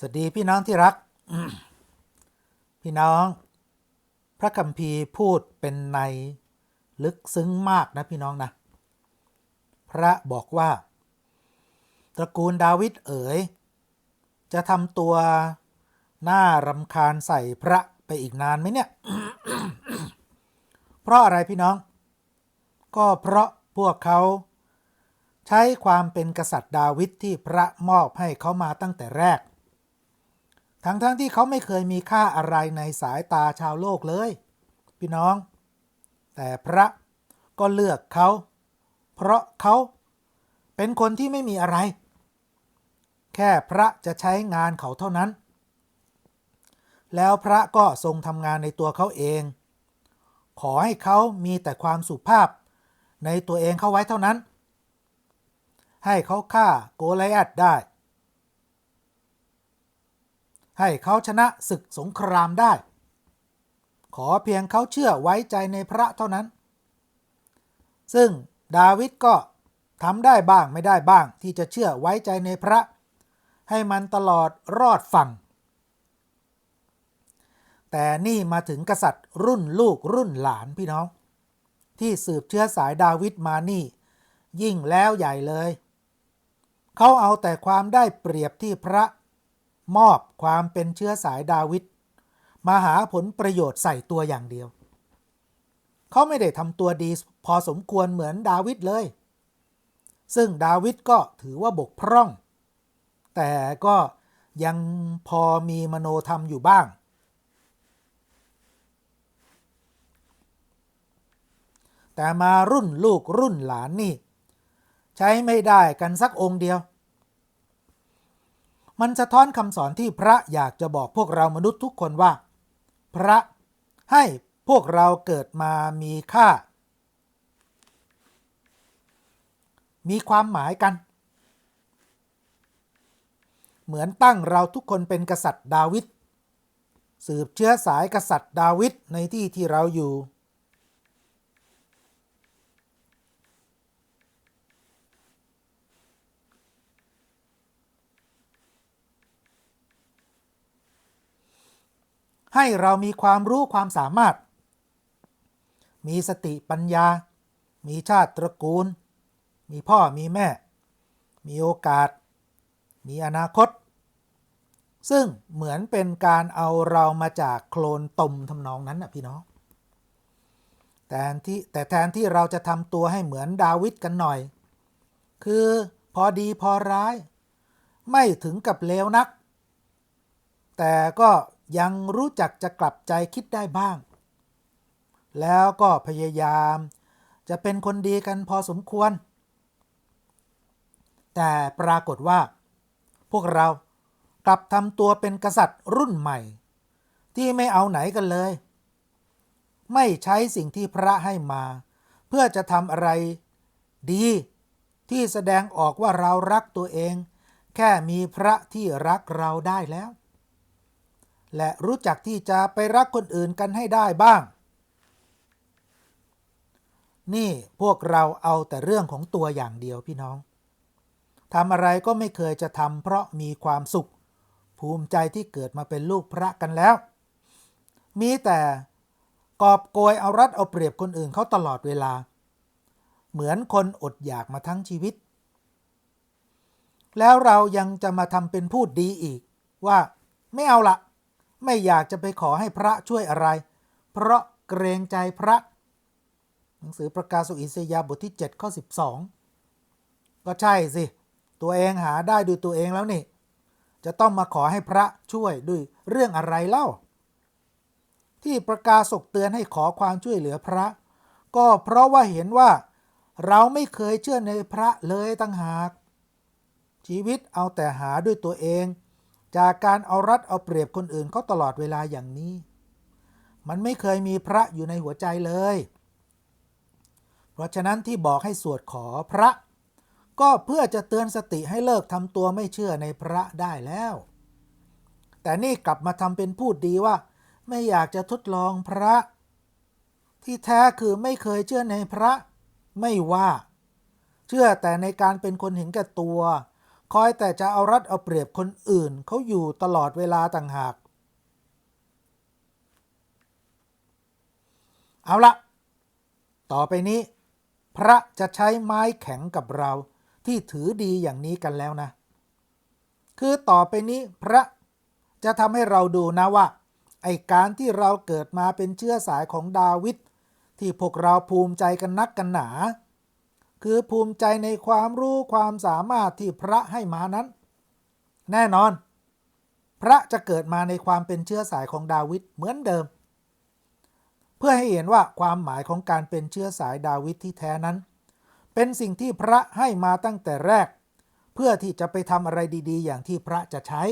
สวัสดีพี่น้องที่รัก พี่น้อง พระคัมภีร์พูดเป็นในลึกซึ้งมากนะพี่น้องนะ พระบอกว่า ตระกูลดาวิดเอ๋ย จะทำตัวน่ารำคาญใส่พระไปอีกนานไหมเนี่ย เพราะอะไรพี่น้อง ก็เพราะพวกเขาใช้ความเป็นกษัตริย์ดาวิดที่พระมอบให้เขามาตั้งแต่แรก ทั้งๆทที่เขาไม่เคยมีค่าอะไรในสายตาชาวโลกเลย พี่น้อง แต่พระก็เลือกเขา เพราะเขาเป็นคนที่ไม่มีอะไร แค่พระจะใช้งานเขาเท่านั้น แล้วพระก็ทรงทำงานในตัวเขาเอง ขอให้เขามีแต่ความสุภาพในตัวเองเข้าไว้เท่านั้น ให้เขาฆ่าโกลยัดได้ ให้เขาชนะศึกสงครามได้ ขอเพียงเขาเชื่อไว้ใจในพระเท่านั้น ซึ่งดาวิดก็ทำได้บ้างไม่ได้บ้างที่จะเชื่อไว้ใจในพระ ให้มันตลอดรอดฝั่ง แต่นี่มาถึงกษัตริย์รุ่นลูกรุ่นหลานพี่น้อง ที่สืบเชื้อสายดาวิดมานี่ ยิ่งแล้วใหญ่เลย เขาเอาแต่ความได้เปรียบที่พระ มอบความเป็นเชื้อสายดาวิดมาหาผลประโยชน์ใส่ตัวอย่างเดียว เขาไม่ได้ทำตัวดีพอสมควรเหมือนดาวิดเลย ซึ่งดาวิดก็ถือว่าบกพร่อง แต่ก็ยังพอมีมโนธรรมอยู่บ้าง แต่มารุ่นลูกรุ่นหลานนี่ ใช้ไม่ได้กันสักองค์เดียว มันสะท้อนคำสอนที่พระอยากจะบอกพวกเรามนุษย์ทุกคนว่า พระให้พวกเราเกิดมามีค่า มีความหมายกัน เหมือนตั้งเราทุกคนเป็นกษัตริย์ดาวิดสืบเชื้อสายกษัตริย์ดาวิดในที่ที่เราอยู่ ให้เรามีความรู้ความสามารถ มีสติปัญญา มีชาติตระกูล มีพ่อมีแม่ มีโอกาส มีอนาคต ซึ่งเหมือนเป็นการเอาเรามาจากโคลนตมทำนองนั้นนะพี่น้องแต่ที่แต่แทนที่เราจะทำตัวให้เหมือนดาวิดกันหน่อย คือพอดีพอร้าย ไม่ถึงกับเลวนัก แต่ก็ ยังรู้จักจะกลับใจคิดได้บ้าง แล้วก็พยายามจะเป็นคนดีกันพอสมควร แต่ปรากฏว่า พวกเรากลับทำตัวเป็นกษัตริย์รุ่นใหม่ ที่ไม่เอาไหนกันเลย ไม่ใช้สิ่งที่พระให้มา เพื่อจะทำอะไรดีที่แสดงออกว่าเรารักตัวเอง แค่มีพระที่รักเราได้แล้ว และรู้จักที่จะไปรักคนอื่นกันให้ได้บ้าง นี่พวกเราเอาแต่เรื่องของตัวอย่างเดียวพี่น้องทำอะไรก็ไม่เคยจะทำเพราะมีความสุข ภูมิใจที่เกิดมาเป็นลูกพระกันแล้ว มีแต่กอบโกยเอารัดเอาเปรียบคนอื่นเขาตลอดเวลา เหมือนคนอดอยากมาทั้งชีวิต แล้วเรายังจะมาทำเป็นพูดดีอีกว่าไม่เอาละ ไม่อยากจะไปขอให้พระช่วยอะไร เพราะเกรงใจพระ หนังสือประกาศสุอิสยาบทที่ 7 ข้อ 12 ก็ใช่สิ ตัวเองหาได้ด้วยตัวเองแล้วนี่ จะต้องมาขอให้พระช่วยด้วยเรื่องอะไรเล่า ที่ประกาศสกเตือนให้ขอความช่วยเหลือพระ ก็เพราะว่าเห็นว่าเราไม่เคยเชื่อในพระเลยตั้งหาก ชีวิตเอาแต่หาด้วยตัวเอง จากการเอารัดเอาเปรียบคนอื่นเขาตลอดเวลาอย่างนี้ มันไม่เคยมีพระอยู่ในหัวใจเลย เพราะฉะนั้นที่บอกให้สวดขอพระ ก็เพื่อจะเตือนสติให้เลิกทำตัวไม่เชื่อในพระได้แล้ว แต่นี่กลับมาทำเป็นพูดดีว่า ไม่อยากจะทดลองพระ ที่แท้คือไม่เคยเชื่อในพระ ไม่ว่า เชื่อแต่ในการเป็นคนเห็นแก่ตัว อยแต่จะเอารัดเอาเปรียบคนอื่นเขาอยู่ตลอดเวลาต่างหาก เอาละต่อไปนี้ พระจะใช้ไม้แข็งกับเราที่ถือดีอย่างนี้กันแล้วนะ คือต่อไปนี้พระจะทำให้เราดูนะว่า ไอการที่เราเกิดมาเป็นเชื้อสายของดาวิดที่พวกเราภูมิใจกันนักกันหนา คือภูมิใจในความรู้ความสามารถที่พระให้มานั้น แน่นอน พระจะเกิดมาในความเป็นเชื้อสายของดาวิดเหมือนเดิม เพื่อให้เห็นว่าความหมายของการเป็นเชื้อสายดาวิดที่แท้นั้น เป็นสิ่งที่พระให้มาตั้งแต่แรก เพื่อที่จะไปทำอะไรดีๆ อย่างที่พระจะใช้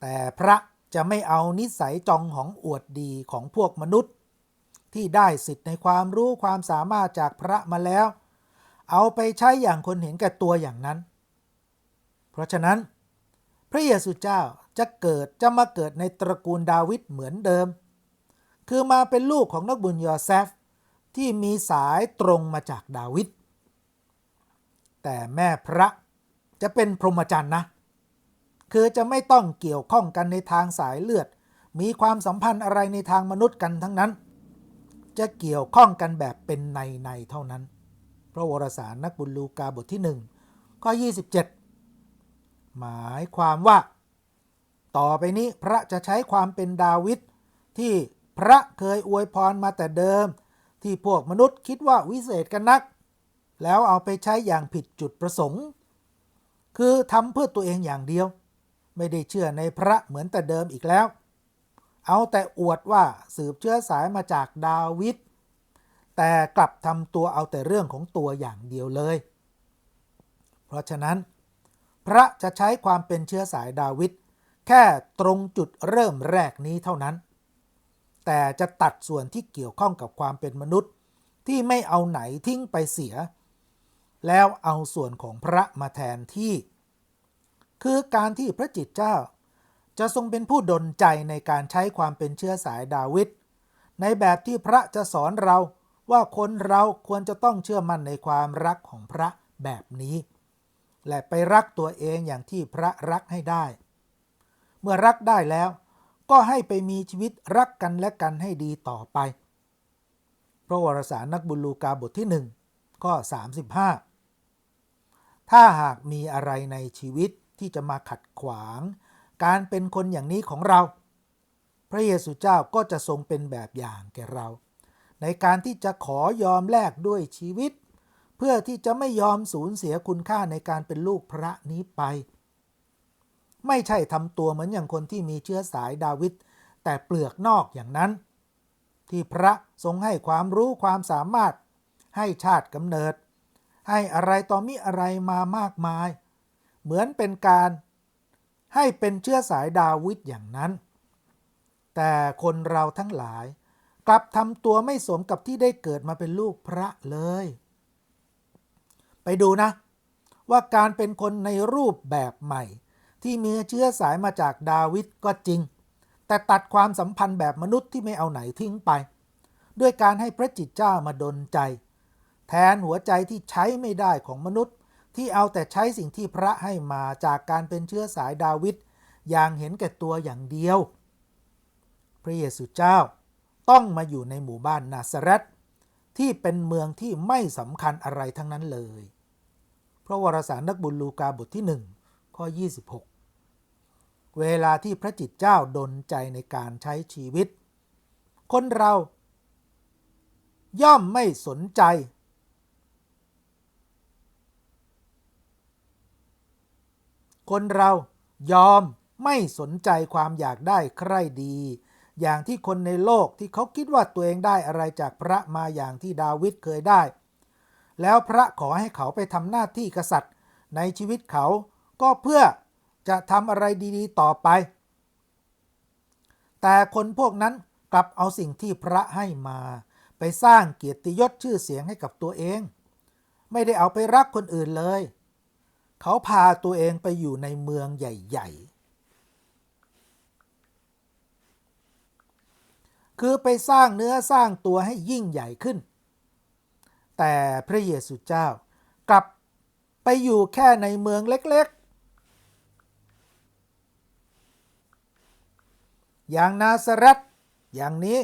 แต่พระจะไม่เอานิสัยจองหองอวดดีของพวกมนุษย์ ที่ได้สิทธิ์ในความรู้ความสามารถจากพระมาแล้ว เอาไปใช้อย่างคนเห็นแก่ตัวอย่างนั้น เพราะฉะนั้น พระเยซูเจ้าจะเกิดจะมาเกิดในตระกูลดาวิดเหมือนเดิม คือมาเป็นลูกของนักบุญยอเซฟที่มีสายตรงมาจากดาวิด แต่แม่พระจะเป็นพรหมจรรย์นะ คือจะไม่ต้องเกี่ยวข้องกันในทางสายเลือด มีความสัมพันธ์อะไรในทางมนุษย์กันทั้งนั้น จะเกี่ยวข้องกันแบบเป็นในในเท่านั้น พระวรสารนักบุญลูกาบทที่1ข้อ27 หมายความว่า ต่อไปนี้พระจะใช้ความเป็นดาวิดที่พระเคยอวยพรมาแต่เดิม ที่พวกมนุษย์คิดว่าวิเศษกันนัก แล้วเอาไปใช้อย่างผิดจุดประสงค์ คือทำเพื่อตัวเองอย่างเดียว ไม่ได้เชื่อในพระเหมือนแต่เดิมอีกแล้ว เอาแต่อวดว่าสืบเชื้อสายมาจากดาวิด แต่กลับทำตัวเอาแต่เรื่องของตัวอย่างเดียวเลย เพราะฉะนั้น พระจะใช้ความเป็นเชื้อสายดาวิดแค่ตรงจุดเริ่มแรกนี้เท่านั้น แต่จะตัดส่วนที่เกี่ยวข้องกับความเป็นมนุษย์ที่ไม่เอาไหนทิ้งไปเสีย แล้วเอาส่วนของพระมาแทนที่ คือการที่พระจิตเจ้า จะทรงเป็นผู้ดลใจในการใช้ความเป็นเชื้อสายดาวิดในแบบที่พระจะสอนเราว่าคนเราควรจะต้องเชื่อมั่นในความรักของพระแบบนี้ และไปรักตัวเองอย่างที่พระรักให้ได้ เมื่อรักได้แล้ว ก็ให้ไปมีชีวิตรักกันและกันให้ดีต่อไป พระวรสารนักบุญลูกาบทที่1ข้อ35 ถ้าหากมีอะไรในชีวิตที่จะมาขัดขวาง การเป็นคนอย่างนี้ของเรา พระเยซูเจ้าก็จะทรงเป็นแบบอย่างแก่เรา ในการที่จะขอยอมแลกด้วยชีวิต เพื่อที่จะไม่ยอมสูญเสียคุณค่าในการเป็นลูกพระนี้ไป ไม่ใช่ทำตัวเหมือนอย่างคนที่มีเชื้อสายดาวิดแต่เปลือกนอกอย่างนั้น ที่พระทรงให้ความรู้ความสามารถ ให้ชาติกำเนิด ให้อะไรต่อมิอะไรมามากมาย เหมือนเป็นการ ให้เป็นเชื้อสายดาวิดอย่างนั้น แต่คนเราทั้งหลายกลับทำตัวไม่สมกับที่ได้เกิดมาเป็นลูกพระเลย ไปดูนะ ว่าการเป็นคนในรูปแบบใหม่ ที่มีเชื้อสายมาจากดาวิดก็จริง แต่ตัดความสัมพันธ์แบบมนุษย์ที่ไม่เอาไหนทิ้งไป ด้วยการให้พระจิตเจ้ามาดลใจ แทนหัวใจที่ใช้ไม่ได้ของมนุษย์ ที่เอาแต่ใช้สิ่งที่พระให้มาจากการเป็นเชื้อสายดาวิดอย่างเห็นแก่ตัวอย่างเดียว พระเยซูเจ้าต้องมาอยู่ในหมู่บ้านนาซาเรตที่เป็นเมืองที่ไม่สำคัญอะไรทั้งนั้นเลย พระวรสารนักบุญลูกาบทที่ 1 ข้อ 26 เวลาที่พระจิตเจ้าดลใจในการใช้ชีวิต คนเรา ย่อมไม่สนใจ คนเรายอมไม่สนใจความอยากได้ใครดี อย่างที่คนในโลกที่เขาคิดว่าตัวเองได้อะไรจากพระมาอย่างที่ดาวิดเคยได้ แล้วพระขอให้เขาไปทำหน้าที่กษัตริย์ ในชีวิตเขาก็เพื่อจะทำอะไรดีๆ ต่อไป แต่คนพวกนั้นกลับเอาสิ่งที่พระให้มา ไปสร้างเกียรติยศชื่อเสียงให้กับตัวเอง ไม่ได้เอาไปรักคนอื่นเลย เขาพาตัวเองไปอยู่ในเมืองใหญ่ ๆ คือไปสร้างเนื้อสร้างตัวให้ยิ่งใหญ่ขึ้น แต่พระเยซูเจ้ากลับไปอยู่แค่ในเมืองเล็ก ๆ อย่างนาซาเรตอย่างนี้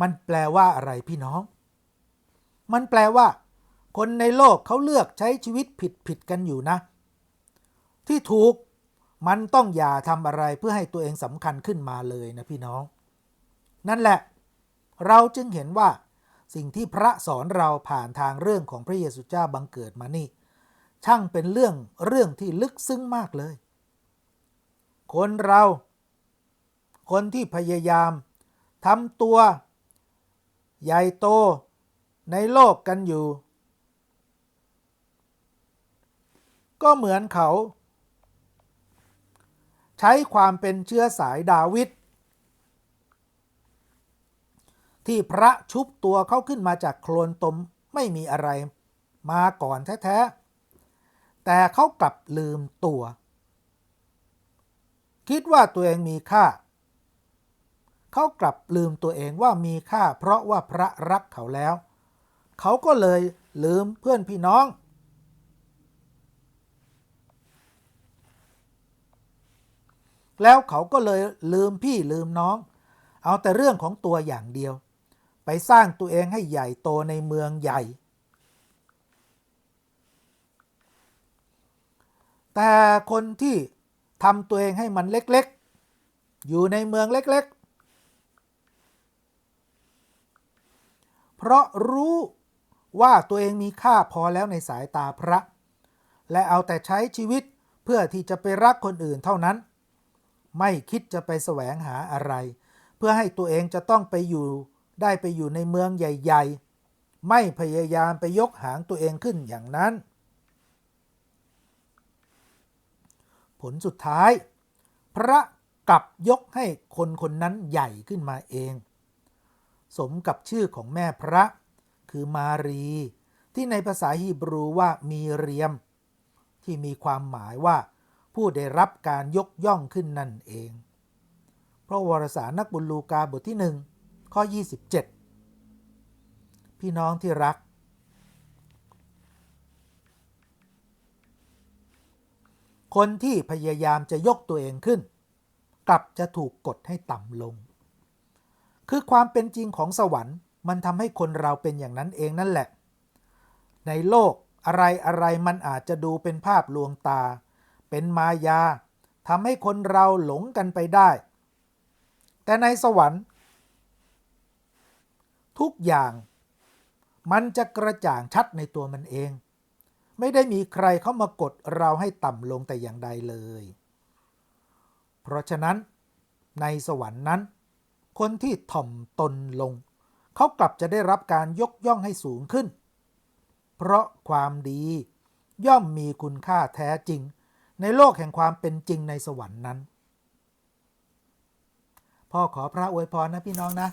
มันแปลว่าอะไรพี่น้อง มันแปลว่า คนในโลกเขาเลือกใช้ชีวิตผิดผิดๆกันอยู่นะ ที่ถูกมันต้องอย่าทำอะไรเพื่อให้ตัวเองสำคัญขึ้นมาเลยนะพี่น้อง นั่นแหละ เราจึงเห็นว่า สิ่งที่พระสอนเราผ่านทางเรื่องของพระเยซูเจ้าบังเกิดมานี่ ช่างเป็นเรื่องเรื่องที่ลึกซึ้งมากเลย คนเรา คนที่พยายามทำตัว ใหญ่โต ในโลกกันอยู่ ก็เหมือนเขา ใช้ความเป็นเชื้อสายดาวิดที่พระชุบตัวเขาขึ้นมาจากโคลนตมไม่มีอะไร มาก่อนแท้ๆ แต่เขากลับลืมตัว คิดว่าตัวเองมีค่า เขากลับลืมตัวเองว่ามีค่าเพราะว่าพระรักเขาแล้ว เขาก็เลยลืมเพื่อนพี่น้อง แล้วเขาก็เลยลืมพี่ลืมน้อง เอาแต่เรื่องของตัวอย่างเดียว ไปสร้างตัวเองให้ใหญ่โตในเมืองใหญ่ แต่คนที่ทำตัวเองให้มันเล็กๆ อยู่ในเมืองเล็กๆ เพราะรู้ ว่าตัวเองมีค่าพอแล้วในสายตาพระ และเอาแต่ใช้ชีวิตเพื่อที่จะไปรักคนอื่นเท่านั้น ไม่คิดจะไปแสวงหาอะไร เพื่อให้ตัวเองจะต้องไปอยู่ ได้ไปอยู่ในเมืองใหญ่ ๆ ไม่พยายามไปยกหางตัวเองขึ้นอย่างนั้น ผลสุดท้าย พระกลับยกให้คนคนนั้นใหญ่ขึ้นมาเอง สมกับชื่อของแม่พระ คือมารี ที่ในภาษาฮีบรูว่ามีเรียม ที่มีความหมายว่า ผู้ได้รับการยกย่องขึ้นนั่นเอง เพราะวารสารนักบุญลูกาบทที่หนึ่งข้อ 27 พี่น้องที่รัก คนที่พยายามจะยกตัวเองขึ้น กลับจะถูกกดให้ต่ำลง คือความเป็นจริงของสวรรค์ มันทำให้คนเราเป็นอย่างนั้นเองนั่นแหละ ในโลกอะไรอะไรมันอาจจะดูเป็นภาพลวงตา เป็นมายาทำให้คนเราหลงกันไปได้ แต่ในสวรรค์ ทุกอย่างมันจะกระจ่างชัดในตัวมันเอง ไม่ได้มีใครเข้ามากดเราให้ต่ำลงแต่อย่างใดเลย เพราะฉะนั้นในสวรรค์นั้น คนที่ถ่อมตนลง เขากลับจะได้รับการยกย่องให้สูงขึ้น เพราะความดีย่อมมีคุณค่าแท้จริง ในโลกแห่งความเป็นจริงในสวรรค์นั้น พ่อขอพระอวยพรนะพี่น้องนะ